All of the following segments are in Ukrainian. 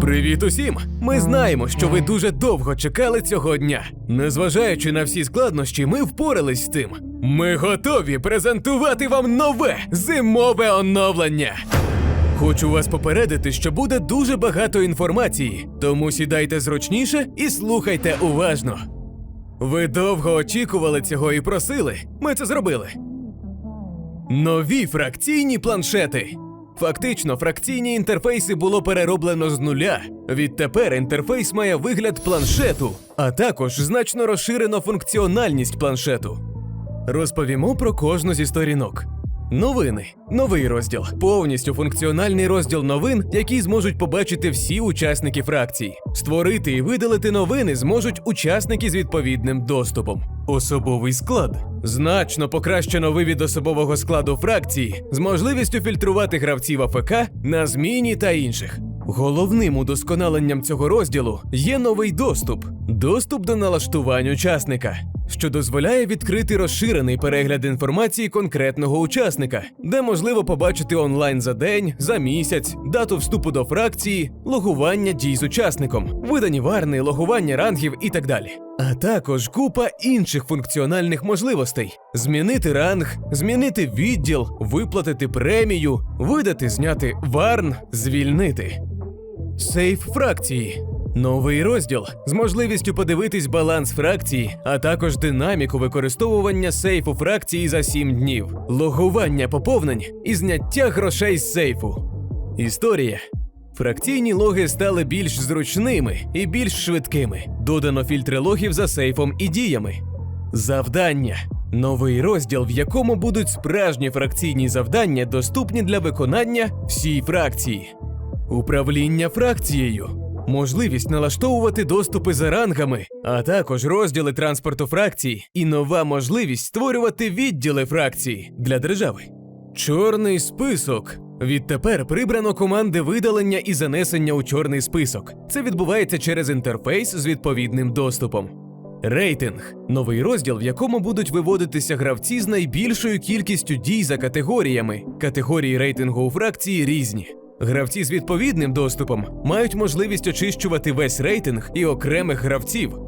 Привіт усім! Ми знаємо, що ви дуже довго чекали цього дня. Незважаючи на всі складнощі, ми впорались з тим. Ми готові презентувати вам нове зимове оновлення. Хочу вас попередити, що буде дуже багато інформації, тому сідайте зручніше і слухайте уважно. Ви довго очікували цього і просили. Ми це зробили. Нові фракційні планшети. Фактично, фракційні інтерфейси було перероблено з нуля. Відтепер інтерфейс має вигляд планшету, а також значно розширено функціональність планшету. Розповімо про кожну зі сторінок. Новини новий розділ, повністю функціональний розділ новин, який зможуть побачити всі учасники фракцій. Створити і видалити новини зможуть учасники з відповідним доступом. Особовий склад значно покращено вивід особового складу фракції з можливістю фільтрувати гравців АФК на зміні та інших. Головним удосконаленням цього розділу є новий доступ доступ до налаштувань учасника, що дозволяє відкрити розширений перегляд інформації конкретного учасника, де можливо побачити онлайн за день, за місяць, дату вступу до фракції, логування дій з учасником, видані варни, логування рангів і так далі. А також купа інших функціональних можливостей: змінити ранг, змінити відділ, виплатити премію, видати, зняти варн, звільнити. Сейф фракції. Новий розділ з можливістю подивитись баланс фракції, а також динаміку використовування сейфу фракції за 7 днів, логування поповнень і зняття грошей з сейфу. Історія. Фракційні логи стали більш зручними і більш швидкими. Додано фільтри логів за сейфом і діями. Завдання. Новий розділ, в якому будуть справжні фракційні завдання, доступні для виконання всій фракції. Управління фракцією. Можливість налаштовувати доступи за рангами, а також розділи транспорту фракцій і нова можливість створювати відділи фракції для держави. Чорний список. Відтепер прибрано команди видалення і занесення у чорний список. Це відбувається через інтерфейс з відповідним доступом. Рейтинг новий розділ, в якому будуть виводитися гравці з найбільшою кількістю дій за категоріями. Категорії рейтингу у фракції різні. Гравці з відповідним доступом мають можливість очищувати весь рейтинг і окремих гравців.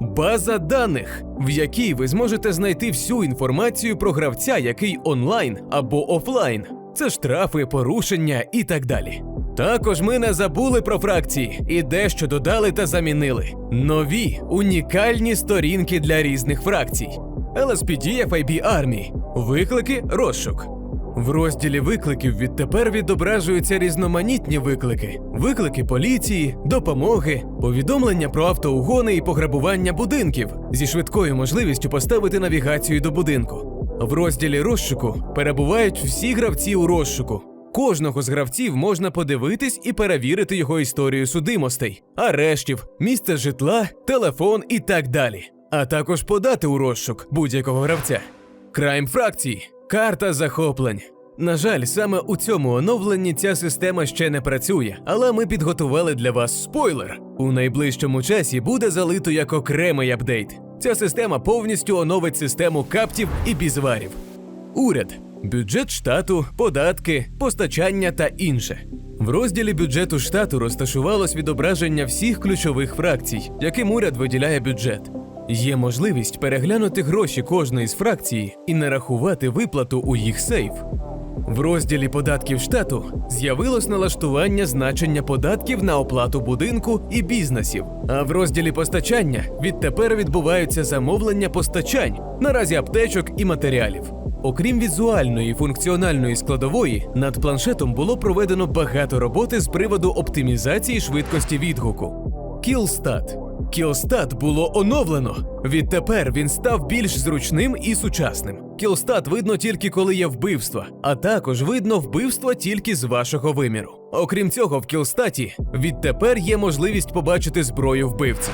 База даних, в якій ви зможете знайти всю інформацію про гравця, який онлайн або офлайн. Це штрафи, порушення і так далі. Також ми не забули про фракції і дещо додали та замінили. Нові унікальні сторінки для різних фракцій. LSPD FIB Army. Виклики розшук. В розділі викликів відтепер відображуються різноманітні виклики: виклики поліції, допомоги, повідомлення про автоугони і пограбування будинків зі швидкою можливістю поставити навігацію до будинку. В розділі розшуку перебувають всі гравці у розшуку. Кожного з гравців можна подивитись і перевірити його історію судимостей, арештів, місце житла, телефон і так далі. А також подати у розшук будь-якого гравця. Крайм фракції, карта захоплень. На жаль, саме у цьому оновленні ця система ще не працює, але ми підготували для вас спойлер. У найближчому часі буде залито як окремий апдейт. Ця система повністю оновить систему каптів і бізварів. Уряд, бюджет штату, податки, постачання та інше. В розділі бюджету штату розташувалось відображення всіх ключових фракцій, яким уряд виділяє бюджет. Є можливість переглянути гроші кожної з фракцій і нарахувати виплату у їх сейф. В розділі податків штату з'явилось налаштування значення податків на оплату будинку і бізнесів. А в розділі постачання відтепер відбуваються замовлення постачань, наразі аптечок і матеріалів. Окрім візуальної функціональної складової, над планшетом було проведено багато роботи з приводу оптимізації швидкості відгуку. Кілстат. Кілстат було оновлено. Відтепер він став більш зручним і сучасним. Кілстат видно тільки коли є вбивства, а також видно вбивства тільки з вашого виміру. Окрім цього, в кілстаті відтепер є можливість побачити зброю вбивця.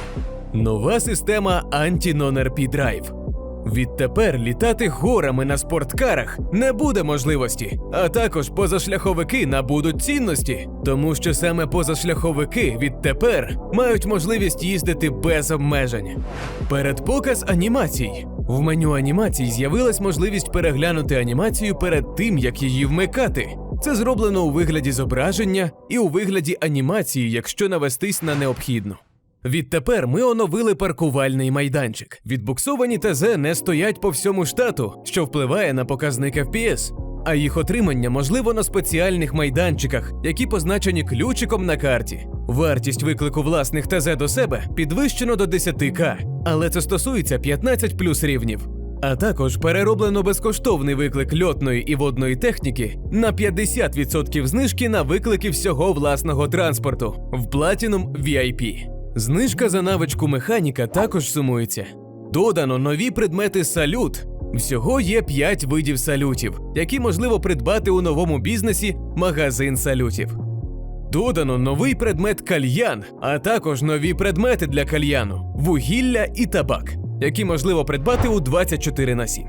Нова система Anti-Non-RP Drive. Відтепер літати горами на спорткарах не буде можливості, а також позашляховики набудуть цінності, тому що саме позашляховики відтепер мають можливість їздити без обмежень. Передпоказ анімацій. В меню анімацій з'явилась можливість переглянути анімацію перед тим, як її вмикати. Це зроблено у вигляді зображення і у вигляді анімації, якщо навестись на необхідну. Відтепер ми оновили паркувальний майданчик. Відбуксовані ТЗ не стоять по всьому штату, що впливає на показник FPS, а їх отримання можливо на спеціальних майданчиках, які позначені ключиком на карті. Вартість виклику власних ТЗ до себе підвищено до 10к, але це стосується 15 плюс рівнів. А також перероблено безкоштовний виклик льотної і водної техніки на 50% знижки на виклики всього власного транспорту в Platinum VIP. Знижка за навичку механіка також сумується. Додано нові предмети салют. Всього є 5 видів салютів, які можливо придбати у новому бізнесі магазин салютів. Додано новий предмет кальян, а також нові предмети для кальяну вугілля і табак, які можливо придбати у 24 на 7.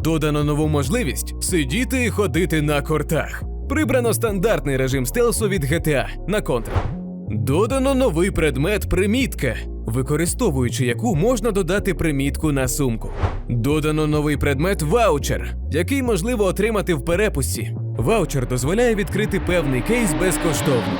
Додано нову можливість сидіти і ходити на кортах. Прибрано стандартний режим стелсу від GTA на контра. Додано новий предмет примітка, використовуючи яку можна додати примітку на сумку. Додано новий предмет ваучер, який можливо отримати в перепусті. Ваучер дозволяє відкрити певний кейс безкоштовно.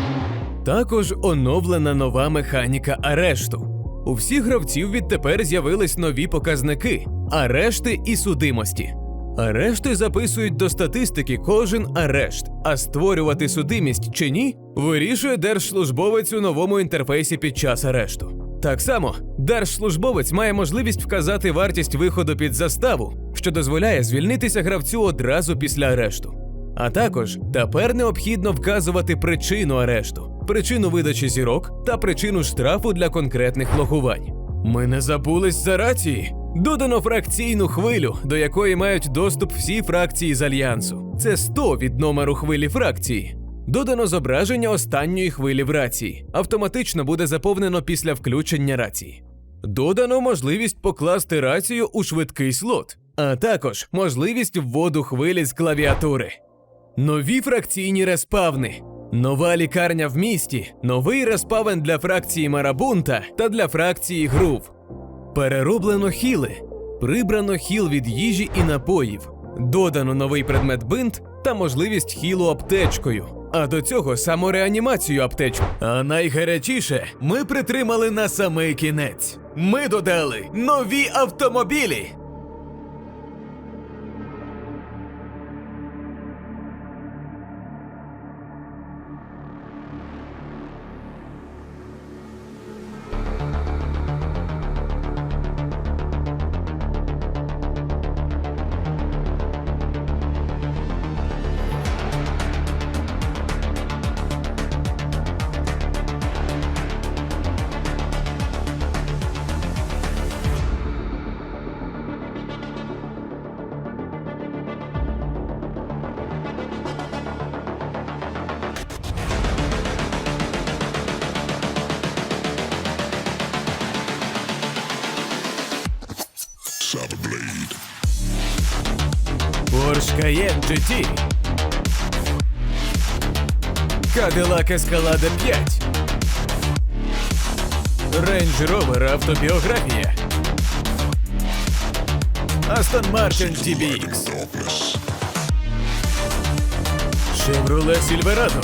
Також оновлена нова механіка арешту. У всіх гравців відтепер з'явились нові показники арешти і судимості. Арешти записують до статистики кожен арешт, а створювати судимість чи ні вирішує держслужбовець у новому інтерфейсі під час арешту. Так само держслужбовець має можливість вказати вартість виходу під заставу, що дозволяє звільнитися гравцю одразу після арешту. А також тепер необхідно вказувати причину арешту, причину видачі зірок та причину штрафу для конкретних логувань. Ми не забулись за рації. Додано фракційну хвилю, до якої мають доступ всі фракції з альянсу. Це 100 від номеру хвилі фракції. Додано зображення останньої хвилі в рації. Автоматично буде заповнено після включення рації. Додано можливість покласти рацію у швидкий слот, а також можливість вводу хвилі з клавіатури. Нові фракційні респавни. Нова лікарня в місті, новий респавен для фракції Марабунта та для фракції Грув. Перероблено хіли, прибрано хіл від їжі і напоїв, додано новий предмет бинт та можливість хілу аптечкою. А до цього самореанімацію аптечку. А найгарячіше ми притримали на самий кінець. Ми додали нові автомобілі. Cayenne GT. Cadillac Escalade 5. Range Rover автобіографія. Aston Martin TBX. Chevrolet Silverado.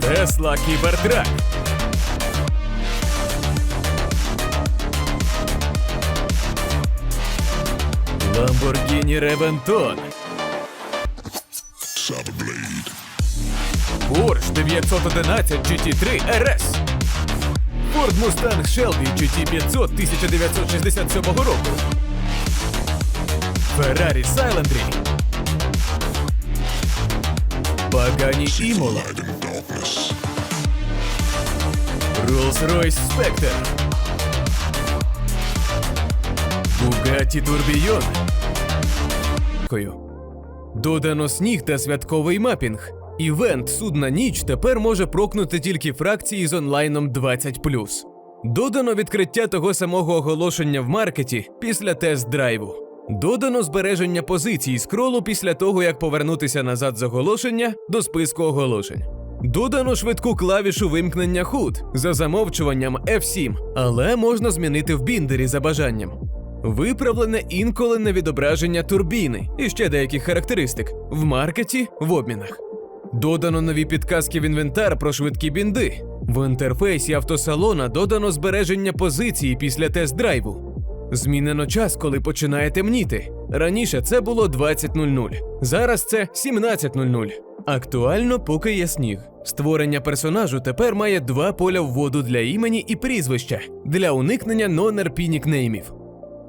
Tesla Cybertruck. Lamborghini Reventon. Cyberblade. Porsche 911 GT3 RS. Ford Mustang Shelby GT500 1967 року. Ferrari Silentry. Pagani Imola. Rolls-Royce Spectre. Tourbillon. Дякую. Додано сніг та святковий мапінг. Івент Судна ніч тепер може прокнути тільки фракції з онлайном 20. Додано відкриття того самого оголошення в маркеті після тест-драйву. Додано збереження позицій скролу після того, як повернутися назад з оголошення до списку оголошень. Додано швидку клавішу вимкнення HUD за замовчуванням F7, але можна змінити в біндері за бажанням. Виправлене інколи на відображення турбіни і ще деяких характеристик в маркеті в обмінах. Додано нові підказки в інвентар про швидкі бінди. В інтерфейсі автосалона додано збереження позиції після тест-драйву. Змінено час, коли починає темніти. Раніше це було 20.00, зараз це 17.00. Актуально, поки є сніг. Створення персонажу тепер має два поля вводу для імені і прізвища для уникнення нон-RP нікнеймів.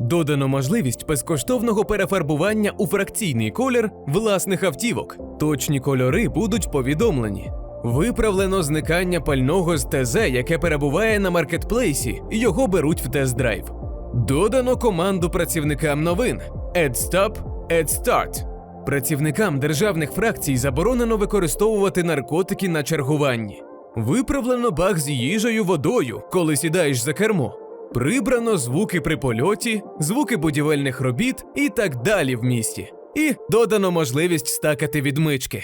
Додано можливість безкоштовного перефарбування у фракційний колір власних автівок. Точні кольори будуть повідомлені. Виправлено зникання пального з ТЗ, яке перебуває на маркетплейсі, його беруть в тест-драйв. Додано команду працівникам новин Add Start. Працівникам державних фракцій заборонено використовувати наркотики на чергуванні. Виправлено баг з їжею водою, коли сідаєш за кермо. Прибрано звуки при польоті, звуки будівельних робіт і так далі в місті. І додано можливість стакати відмички.